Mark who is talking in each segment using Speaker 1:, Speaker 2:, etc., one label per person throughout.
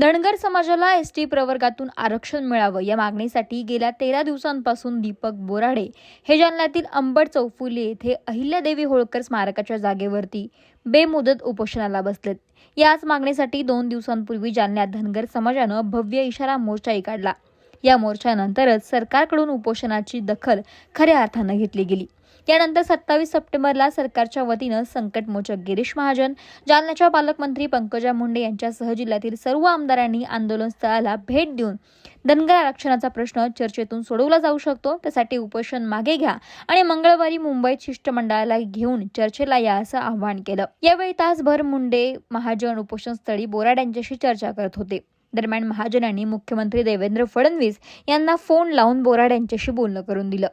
Speaker 1: धनगर समाजाला S T प्रवर्गातून आरक्षण मिळावं या मागणीसाठी गेल्या तेरा दिवसांपासून दीपक बोराडे हे जालन्यातील अंबड चौफुली येथे अहिल्यादेवी होळकर स्मारकाच्या जागेवरती बेमुदत उपोषणाला बसलेत. याच मागणीसाठी दोन दिवसांपूर्वी जालन्यात धनगर समाजानं भव्य इशारा मोर्चाही काढला. या मोर्चानंतरच सरकारकडून उपोषणाची दखल खऱ्या अर्थानं घेतली गेली. यानंतर सत्तावीस सप्टेंबरला सरकारच्या वतीनं संकटमोचक गिरीश महाजन जालन्याच्या पालकमंत्री पंकजा मुंडे यांच्यासह जिल्ह्यातील सर्व आमदारांनी आंदोलनस्थळाला भेट देऊन धनगर आरक्षणाचा प्रश्न चर्चेतून सोडवला जाऊ शकतो. त्यासाठी उपोषण मागे घ्या आणि मंगळवारी मुंबईत शिष्टमंडळाला घेऊन चर्चेला या असं आवाहन केलं. यावेळी तासभर मुंडे महाजन उपोषणस्थळी बोराड यांच्याशी चर्चा करत होते. दरम्यान महाजन यांनी मुख्यमंत्री देवेंद्र फडणवीस यांना फोन लावून बोराड यांच्याशी बोलणं करून दिलं.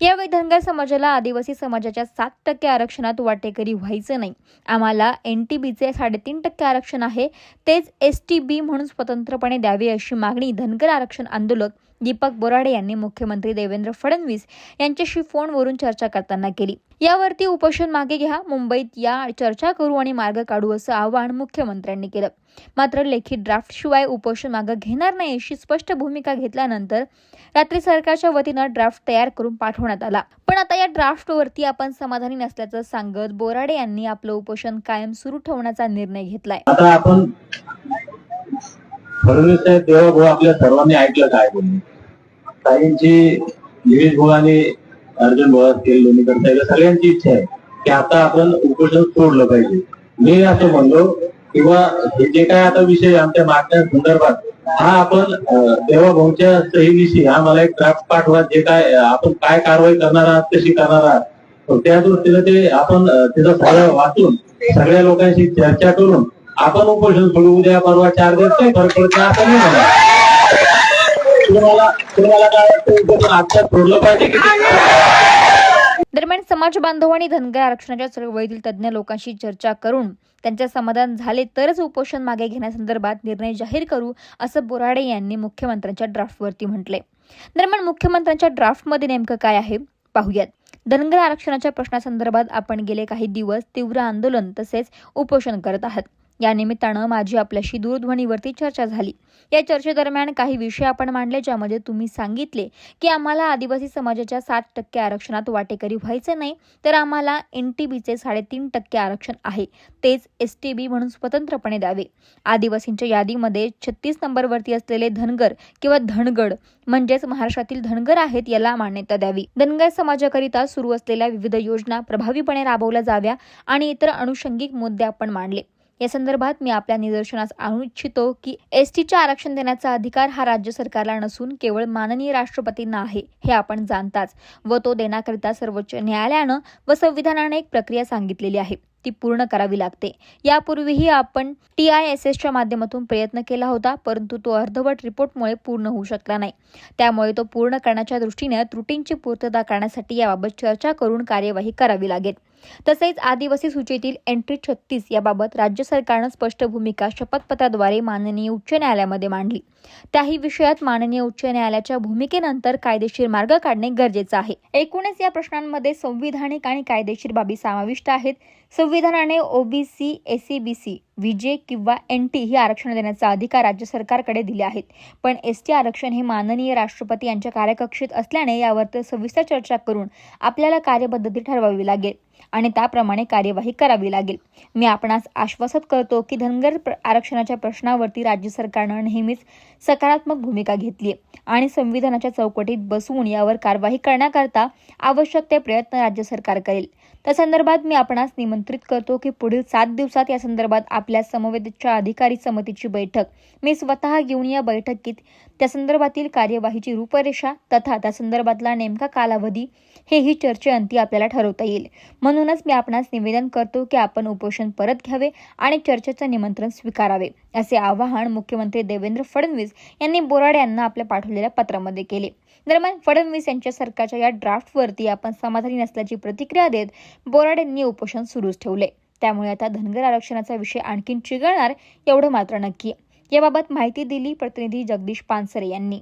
Speaker 1: यावेळी धनगर समाजाला आदिवासी समाजाच्या सात टक्के आरक्षणात वाटेकरी व्हायचं नाही. आम्हाला एन टी बीचे साडेतीन टक्के आरक्षण आहे. तेच एस टी बी म्हणून स्वतंत्रपणे द्यावे अशी मागणी धनगर आरक्षण आंदोलक दीपक बोराडे यांनी मुख्यमंत्री देवेंद्र फडणवीस यांच्याशी फोनवरून चर्चा करताना केली. यावरती उपोषण मागे घ्या मुंबईत या चर्चा करू आणि मार्ग काढू असं आवाहन मुख्यमंत्र्यांनी केलं. मात्र लेखी ड्राफ्ट शिवाय उपोषण मागे घेणार नाही अशी स्पष्ट भूमिका घेतल्यानंतर रात्री सरकारच्या वतीनं ड्राफ्ट तयार करून पाठवण्यात आला. पण आता या ड्राफ्टवरती आपण समाधानी नसल्याचं सांगत बोराडे यांनी आपलं उपोषण कायम सुरू ठेवण्याचा निर्णय घेतलाय.
Speaker 2: आता आपण फडणवीस साहेब देवाभाऊ आपल्या सर्वांनी ऐकलं काय बोलले? काहींची गिरीश भाऊ अर्जुन भाऊ असतील लोणीकर साहेब सगळ्यांची इच्छा आहे की आता आपण उपोषण सोडलं पाहिजे. मी असं म्हणलो किंवा हे जे काय आता विषय आमच्या मागण्या संदर्भात हा आपण देवाभाऊच्या सहीनिशी हा मला एक ड्राफ्ट पाठवा जे काय आपण काय कारवाई करणार आहात कशी करणार आहात त्या दृष्टीने ते आपण अं, त्याचं सगळं वाचून सगळ्या लोकांशी चर्चा करून आपण उपोषण सोडू उद्या परवा चार दिवस काही फरक पडत नाही असं नाही म्हणा तुम्हाला तुम्हाला काय वाटतं? सोडलं पाहिजे
Speaker 1: दरम्यान समाज बांधव आणि धनगर आरक्षणाच्या चळवळीतील तज्ज्ञ लोकांशी चर्चा करून त्यांचे समाधान झाले तरच उपोषण मागे घेण्यासंदर्भात निर्णय जाहीर करू असं बोराडे यांनी मुख्यमंत्र्यांच्या ड्राफ्टवरती म्हटले दरम्यान मुख्यमंत्र्यांच्या ड्राफ्टमध्ये नेमकं काय आहे? पाहूयात. धनगर आरक्षणाच्या प्रश्नासंदर्भात आपण गेले काही दिवस तीव्र आंदोलन तसेच उपोषण करत आहात. या निमित्तानं माझी आपल्याशी दूरध्वनीवरती चर्चा झाली. या चर्चेदरम्यान काही विषय आपण मांडले ज्यामध्ये तुम्ही सांगितले की आम्हाला आदिवासी समाजाच्या सात टक्के आरक्षणात वाटेकरी व्हायचं नाही तर आम्हाला एन टी बीचे साडेतीन टक्के आरक्षण आहे. तेच एस टी बी म्हणून स्वतंत्रपणे द्यावे. आदिवासींच्या यादीमध्ये छत्तीस नंबरवरती असलेले धनगर किंवा धनगड म्हणजेच महाराष्ट्रातील धनगर आहेत याला मान्यता द्यावी. धनगर समाजाकरिता सुरू असलेल्या विविध योजना प्रभावीपणे राबवल्या जाव्या आणि इतर अनुषंगिक मुद्दे आपण मांडले. या संदर्भात मी आपल्या निदर्शनास आणू इच्छितो की एस आरक्षण देण्याचा अधिकार हा राज्य सरकारला नसून केवळ माननीय राष्ट्रपतींना आहे हे आपण जाणताच व तो देण्याकरिता सर्वोच्च न्यायालयानं व संविधानाने एक प्रक्रिया सांगितलेली आहे ती पूर्ण करावी लागते. यापूर्वीही आपण टी आय एस एसच्या माध्यमातून प्रयत्न केला होता परंतु तो अर्धवट रिपोर्टमुळे पूर्ण होऊ शकला नाही. त्यामुळे तो पूर्ण करण्याच्या दृष्टीने त्रुटींची पूर्तता करण्यासाठी याबाबत चर्चा करून कार्यवाही करावी लागेल. तसेच आदिवासी सूचीतील एंट्री छत्तीस याबाबत राज्य सरकारनं स्पष्ट भूमिका शपथपत्राद्वारे माननीय उच्च न्यायालयामध्ये मांडली. त्याही विषयात माननीय उच्च न्यायालयाच्या भूमिकेनंतर कायदेशीर मार्ग काढणे गरजेचं आहे. एकूणच या प्रश्नांमध्ये संविधानिक आणि कायदेशीर बाबी समाविष्ट आहेत. संविधानाने ओबीसी एसीबीसी विजे किंवा एन टी ही आरक्षण देण्याचा अधिकार राज्य सरकारकडे दिले आहेत. पण एस टी आरक्षण हे माननीय राष्ट्रपती यांच्या कार्यकक्षेत असल्याने यावर सविस्तर चर्चा करून आपल्याला कार्यपद्धती ठरवावी लागेल आणि त्याप्रमाणे कार्यवाही करावी लागेल. मी आपणास आश्वासत करतो की धनगर प्र- आरक्षणाच्या प्रश्नावरती राज्य सरकारनं नेहमीच सकारात्मक भूमिका घेतली आहे आणि संविधानाच्या चौकटीत बसवून यावर कारवाई करण्याकरता आवश्यक ते प्रयत्न राज्य सरकार करेल. त्या संदर्भात मी आपणास निमंत्रित करतो की पुढील सात दिवसात या संदर्भात आपल्या समवेतच्या अधिकारी समितीची बैठक. मी स्वतः घेऊन या बैठकीत त्या संदर्भातील कार्यवाहीची रूपरेषा तथा त्या संदर्भातला नेमका कालावधी हे ही चर्चेअंती आपल्याला ठरवता येईल. म्हणूनच मी आपणास निवेदन करतो की आपण उपोषण परत घ्यावे आणि चर्चेचं निमंत्रण स्वीकारावे असे आवाहन मुख्यमंत्री देवेंद्र फडणवीस यांनी बोराडे यांना आपल्या पाठवलेल्या पत्रामध्ये केले. दरम्यान फडणवीस यांच्या सरकारच्या या ड्राफ्टवरती आपण समाधानी नसल्याची प्रतिक्रिया देत बोराड यांनी उपोषण सुरूच ठेवले. त्यामुळे आता धनगर आरक्षणाचा विषय आणखीन चिघळणार एवढं मात्र नक्की. याबाबत माहिती दिली प्रतिनिधी जगदीश पानसरे यांनी.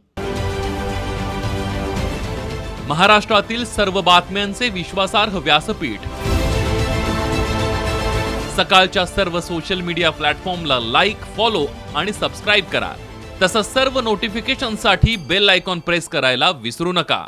Speaker 3: महाराष्ट्रातील सर्व बातम्यांचे विश्वासार्ह व्यासपीठ. सकाळच्या सर्व सोशल मीडिया प्लॅटफॉर्मला लाईक फॉलो आणि सबस्क्राईब करा. तसंच सर्व नोटिफिकेशनसाठी बेल आयकॉन प्रेस करायला विसरू नका.